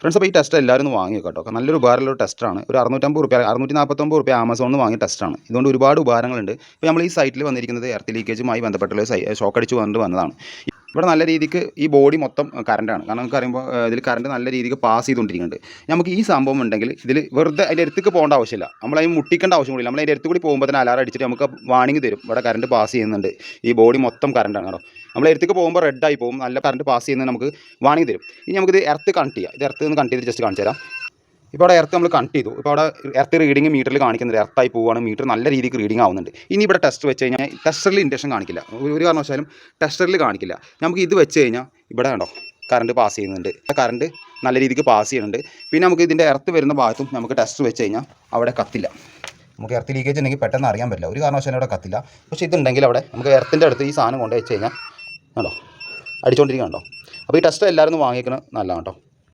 Friends അപ്പോൾ ഈ test എല്ലാവരും ഒന്ന് കേട്ടോ. നല്ലൊരു ഉപകാരമുള്ള ടെസ്റ്റാണ് ഒരു അറുന്നൂറ്റമ്പത് റുപ്യ അറുന്നൂറ്റി നാൽപ്പത്തൊമ്പത് റുപ്യ ആമസോണിൽ വാങ്ങിയ ടെസ്റ്റാണ് ഇതുകൊണ്ട് ഒരുപാട് ഉപകാരങ്ങളുണ്ട്. ഇപ്പോൾ നമ്മൾ ഈ സൈറ്റിൽ വന്നിരിക്കുന്നത് എർത്ത് ലീക്കേജുമായി ബന്ധപ്പെട്ടുള്ള ഷോക്ക് അടിച്ച് വന്നിട്ട് വന്നതാണ്. ഇവിടെ നല്ല രീതിക്ക് ഈ ബോഡി മൊത്തം കറണ്ടാണ് കാരണം നമുക്ക് അറിയുമ്പോൾ ഇതിൽ കറണ്ട് നല്ല രീതിക്ക് പാസ് ചെയ്തുകൊണ്ടിരിക്കുന്നുണ്ട് നമുക്ക് ഈ സംഭവം ഉണ്ടെങ്കിൽ ഇതിൽ വെറുതെ അതിന്റെ അടുത്തേക്ക് പോകേണ്ട ആവശ്യമില്ല. നമ്മൾ അതിന് മുട്ടിക്കേണ്ട ആവശ്യം കൂടില്ല നമ്മൾ അതിന്റെ അടുത്ത് കൂടി പോകുമ്പോൾ തന്നെ അലാറം അടിച്ചിട്ട് നമുക്ക് വാണിംഗ് തരും. ഇവിടെ കറണ്ട് പാസ് ചെയ്യുന്നുണ്ട്. ഈ ബോഡി മൊത്തം കറണ്ടാണ് കേട്ടോ. നമ്മൾ എടുത്തേക്ക് പോകുമ്പോൾ റെഡ് ആയി പോകും. നല്ല കറണ്ട് പാസ് ചെയ്യുന്നത് നമുക്ക് വാണിംഗ് തരും. ഇനി നമുക്കിത് എർത്ത് കണക്ട് ചെയ്യാം. ഇത് എർത്ത് നിന്ന് കണക്ട് ചെയ്ത് ജസ്റ്റ് കാണിച്ചു തരാം ഇപ്പോൾ അവിടെ എർത്ത് നമ്മൾ കണക്ട് ചെയ്തു. ഇപ്പോൾ അവിടെ എർത്ത് റീഡിങ് മീറ്ററിൽ കാണിക്കുന്നുണ്ട് എർത്തായി പോവുകയാണ്. മീറ്റർ നല്ല രീതിക്ക് റീഡിംഗ് ആവുന്നുണ്ട്. ഇനി ഇവിടെ ടെസ്റ്റ് വെച്ച് കഴിഞ്ഞാൽ ടെസ്റ്ററിൽ ഇൻഡക്ഷൻ കാണിക്കില്ല. ഒരു കാരണവശാലും ടെസ്റ്ററിൽ കാണിക്കില്ല. നമുക്ക് ഇത് വെച്ച് കഴിഞ്ഞാൽ ഇവിടെ കണ്ടോ കറണ്ട് പാസ് ചെയ്യുന്നുണ്ട്. കറണ്ട് നല്ല രീതിക്ക് പാസ് ചെയ്യുന്നുണ്ട്. പിന്നെ നമുക്ക് ഇതിന്റെ എർത്ത് വരുന്ന ഭാഗത്തും നമുക്ക് ടെസ്റ്റ് വെച്ച് കഴിഞ്ഞാൽ അവിടെ കത്തില്ല. നമുക്ക് എർത്ത് ലീക്കേജ് ഉണ്ടെങ്കിൽ പെട്ടെന്ന് അറിയാൻ പറ്റില്ല. ഒരു കാരണവശാലും അവിടെ കത്തില്ല. പക്ഷേ ഇതുണ്ടെങ്കിൽ അവിടെ നമുക്ക് എർത്തിന്റെ അടുത്ത് ഈ സാധനം കൊണ്ട് വെച്ച് കഴിഞ്ഞാൽ കണ്ടോ അടിച്ചുകൊണ്ടിരിക്കുകയാണോ കണ്ടോ. അപ്പോൾ ഈ ടെസ്റ്റ് എല്ലാവരും വാങ്ങിക്കണം നല്ലതാണ് കേട്ടോ.